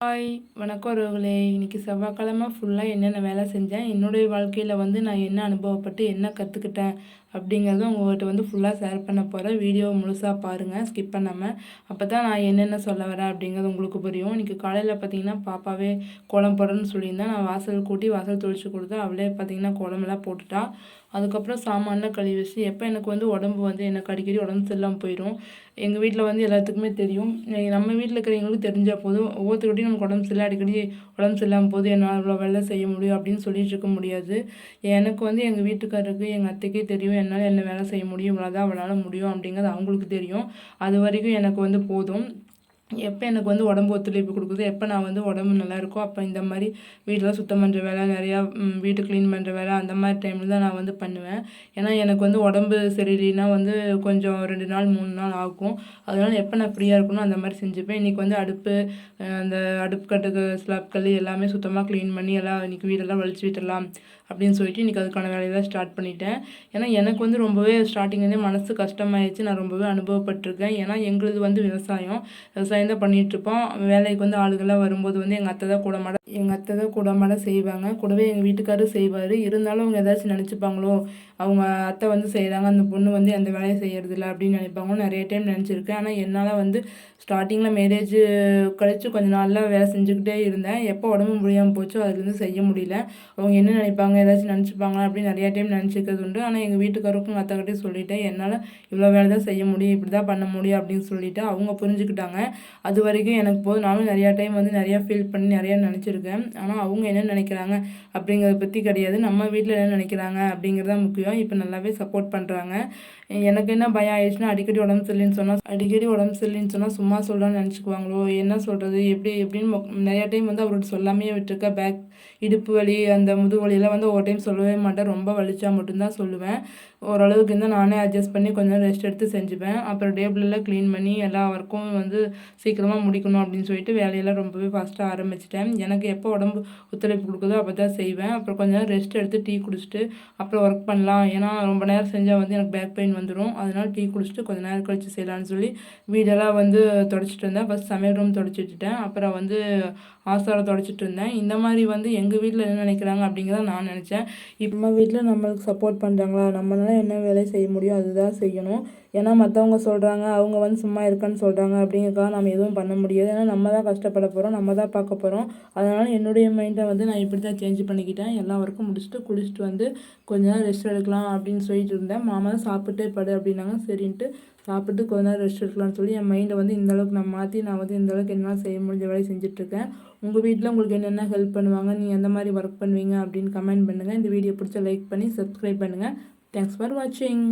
Hi வணக்கம் ரோகலே இன்றைக்கி செவ்வாய்க்கிழமை ஃபுல்லாக என்னென்ன வேலை செஞ்சேன் என்னுடைய வாழ்க்கையில் வந்து நான் என்ன அனுபவப்பட்டு என்ன கற்றுக்கிட்டேன் அப்படிங்கிறத உங்கள்கிட்ட வந்து ஃபுல்லாக ஷேர் பண்ண போகிறேன் வீடியோ முழுசாக பாருங்கள் ஸ்கிப் பண்ணாமல் அப்போ தான் நான் என்னென்ன சொல்ல வரேன் அப்படிங்கிறது உங்களுக்கு புரியும். இன்றைக்கி காலையில் பார்த்தீங்கன்னா பாப்பாவே கோலம் போடுறேன்னு சொல்லியிருந்தேன். நான் வாசல் கூட்டி வாசல் தொழிச்சு கொடுத்து அவளே பார்த்தீங்கன்னா கோலமெல்லாம் போட்டுட்டா. அதுக்கப்புறம் சாமான்லாம் கழுவி வச்சு எப்போ எனக்கு வந்து உடம்பு வந்து எனக்கு அடிக்கடி உடம்பு சரியில்லாமல் போயிடும் எங்கள் வீட்டில் வந்து எல்லாத்துக்குமே தெரியும். நம்ம வீட்டில் இருக்கிறவங்களுக்கு தெரிஞ்சால் போதும். ஒவ்வொருத்தருடையும் நமக்கு உடம்பு சரியில்லை அடிக்கடி உடம்பு சரியில்லாமல் போது என்னால் அவ்வளோ வேலை செய்ய முடியும் அப்படின்னு சொல்லிட்டு இருக்க முடியாது. எனக்கு வந்து எங்கள் வீட்டுக்காரருக்கு எங்கள் அத்தைக்கே தெரியும் என்னால் என்ன வேலை செய்ய முடியும் இவ்வளோதான் அவளால் முடியும் அப்படிங்கிறது அவங்களுக்கு தெரியும். அது வரைக்கும் எனக்கு வந்து போதும். எப்போ எனக்கு வந்து உடம்பு ஒத்துழைப்பு கொடுக்குது எப்போ நான் வந்து உடம்பு நல்லா இருக்கோ அப்போ இந்த மாதிரி வீடெலாம் சுத்தம் பண்ணுற வேலை நிறையா வீட்டு க்ளீன் பண்ணுற வேலை அந்த மாதிரி டைமில் தான் நான் வந்து பண்ணுவேன். ஏன்னா எனக்கு வந்து உடம்பு சரியில்லைன்னா வந்து கொஞ்சம் ரெண்டு நாள் மூணு நாள் ஆகும். அதனால் எப்போ நான் ஃப்ரீயாக இருக்கணும் அந்த மாதிரி செஞ்சுப்பேன். இன்றைக்கி வந்து அடுப்பு அந்த அடுப்பு கட்டுக்கு ஸ்லாப்கள் எல்லாமே சுத்தமாக க்ளீன் பண்ணி எல்லாம் இன்றைக்கி வீடெல்லாம் வலிச்சு விட்டுடலாம் அப்படின்னு சொல்லிட்டு இன்றைக்கி அதுக்கான வேலையெல்லாம் ஸ்டார்ட் பண்ணிட்டேன். ஏன்னா எனக்கு வந்து ரொம்பவே ஸ்டார்டிங்லேருந்தே மனசு கஷ்டமாயிடுச்சு நான் ரொம்பவே அனுபவப்பட்டிருக்கேன். ஏன்னா எங்களுது வந்து விவசாயம் விவசாயம் தான் பண்ணிகிட்ருப்போம் வேலைக்கு வந்து ஆளுகள்லாம் வரும்போது வந்து எங்கள் அத்தை தான் கூட மாட எங்கள் அத்தை தான் கூட மாட செய்வாங்க. கூடவே எங்கள் வீட்டுக்காரரும் செய்வார். இருந்தாலும் அவங்க ஏதாச்சும் நினச்சிப்பாங்களோ அவங்க அத்தை வந்து செய்கிறாங்க அந்த பொண்ணு வந்து எந்த வேலையை செய்கிறதில்ல அப்படின்னு நினைப்பாங்க நிறைய டைம் நினச்சிருக்கேன். ஆனால் என்னால் வந்து ஸ்டார்டிங்கில் மேரேஜ் கழித்து கொஞ்ச நாளில் வேலை செஞ்சுக்கிட்டே இருந்தேன். எப்போ உடம்பு முடியாமல் போச்சோ அதுலேருந்து செய்ய முடியல. அவங்க என்ன நினைப்பாங்க ஏதாச்சும் நினச்சிப்பாங்களா அப்படின்னு நிறையா டைம் நினச்சிக்கிறது உண்டு. ஆனால் எங்கள் வீட்டுக்காரருக்கும் அத்தைக்கிட்டே சொல்லிட்டேன் என்னால் இவ்வளோ வேலை தான் செய்ய முடியும் இப்படி தான் பண்ண முடியும் அப்படின்னு சொல்லிவிட்டு அவங்க புரிஞ்சுக்கிட்டாங்க. அது வரைக்கும் எனக்கு போதும் நானும் நிறையா டைம் வந்து நிறையா ஃபீல் பண்ணி நிறையா நினச்சிருக்கேன். ஆனால் அவங்க என்ன நினைக்கிறாங்க அப்படிங்கிறத பற்றி கிடையாது. நம்ம வீட்டில் என்ன நினைக்கிறாங்க அப்படிங்கிறது தான் முக்கியம் இப்போ நல்லாவே சப்போர்ட் பண்ணுறாங்க எனக்கு என்ன பயம் ஆயிடுச்சுன்னா அடிக்கடி உடம்பு சரியில்லைன்னு சொன்னால் அடிக்கடி உடம்பு சரியில்லைன்னு சொன்னால் சும்மா சொல்கிறான்னு நினச்சிக்குவாங்களோ என்ன சொல்கிறது எப்படி எப்படின்னு நிறையா டைம் வந்து அவர்கிட்ட சொல்லாமே விட்டுருக்க பேக் இடுப்பு வலி அந்த முதுகு வலியெல்லாம் வந்து ஒரு டைம் சொல்லவே மாட்டேன். ரொம்ப வலிச்சா மட்டும்தான் சொல்லுவேன். ஓரளவுக்கு இருந்தால் நானே அட்ஜஸ்ட் பண்ணி கொஞ்சம் ரெஸ்ட் எடுத்து செஞ்சுப்பேன். அப்புறம் டேபிளெல்லாம் க்ளீன் பண்ணி எல்லா ஒர்க்கும் வந்து சீக்கிரமாக முடிக்கணும் அப்படின்னு சொல்லிட்டு வேலையெல்லாம் ரொம்பவே ஃபாஸ்ட்டாக ஆரம்பிச்சிட்டேன். எனக்கு எப்போ உடம்பு ஒத்துழைப்பு கொடுக்குதோ அப்போ தான் செய்வேன். அப்புறம் கொஞ்சம் ரெஸ்ட் எடுத்து டீ குடிச்சிட்டு அப்புறம் ஒர்க் பண்ணலாம் ஏன்னா ரொம்ப நேரம் செஞ்சால் வந்து எனக்கு பேக் பெயின் வந்துடும் அதனால் டீ குடிச்சிட்டு கொஞ்சம் நேரம் கழித்து செய்யலான்னு சொல்லி வீடெல்லாம் வந்து தொடச்சிட்டு இருந்தேன். ஃபஸ்ட் சமையல் ரூம் தொடச்சிட்டுட்டேன். அப்புறம் வந்து ஆசாரம் தொடச்சிட்டு இருந்தேன். இந்த மாதிரி வந்து எங்கள் வீட்டில் என்ன நினைக்கிறாங்க அப்படிங்கிறத நான் நினச்சேன். இப்போ வீட்டில் நம்மளுக்கு சப்போர்ட் பண்ணுறாங்களா நம்மளால என்ன வேலை செய்ய முடியும்? அதுதான் செய்யணும். ஏன்னா மற்றவங்க சொல்கிறாங்க அவங்க வந்து சும்மா இருக்கன்னு சொல்கிறாங்க அப்படிங்கிறக்காக நம்ம எதுவும் பண்ண முடியாது. ஏன்னா நம்ம தான் கஷ்டப்பட போகிறோம் நம்ம தான் பார்க்க போகிறோம் அதனால் என்னுடைய மைண்டை வந்து நான் இப்படி தான் சேஞ்ச் பண்ணிக்கிட்டேன். எல்லா ஒர்க்கும் முடிச்சுட்டு குளிச்சுட்டு வந்து கொஞ்ச நேரம் ரெஸ்ட் எடுத்துக்கலாம் அப்படின்னு சொல்லிட்டு இருந்தேன். மாமா தான் சாப்பிட்டே படு அப்படின்னாங்க. சரின்ட்டு சாப்பிட்டு கொஞ்ச நேரம் ரெஸ்ட் எடுக்கலாம்னு சொல்லி என் மைண்டை வந்து இந்தளவுக்கு நான் மாற்றி நான் வந்து இந்தளவுக்கு என்னால் செய்ய முடிஞ்ச வேலையை செஞ்சுட்ருக்கேன் உங்கள் வீட்டில் உங்களுக்கு என்னென்ன ஹெல்ப் பண்ணுவாங்க? நீங்கள் எந்த மாதிரி ஒர்க் பண்ணுவீங்க அப்படின்னு கமெண்ட் பண்ணுங்கள் இந்த வீடியோ பிடிச்ச லைக் பண்ணி சப்ஸ்கிரைப் பண்ணுங்கள் தேங்க்ஸ் ஃபார் வாட்சிங்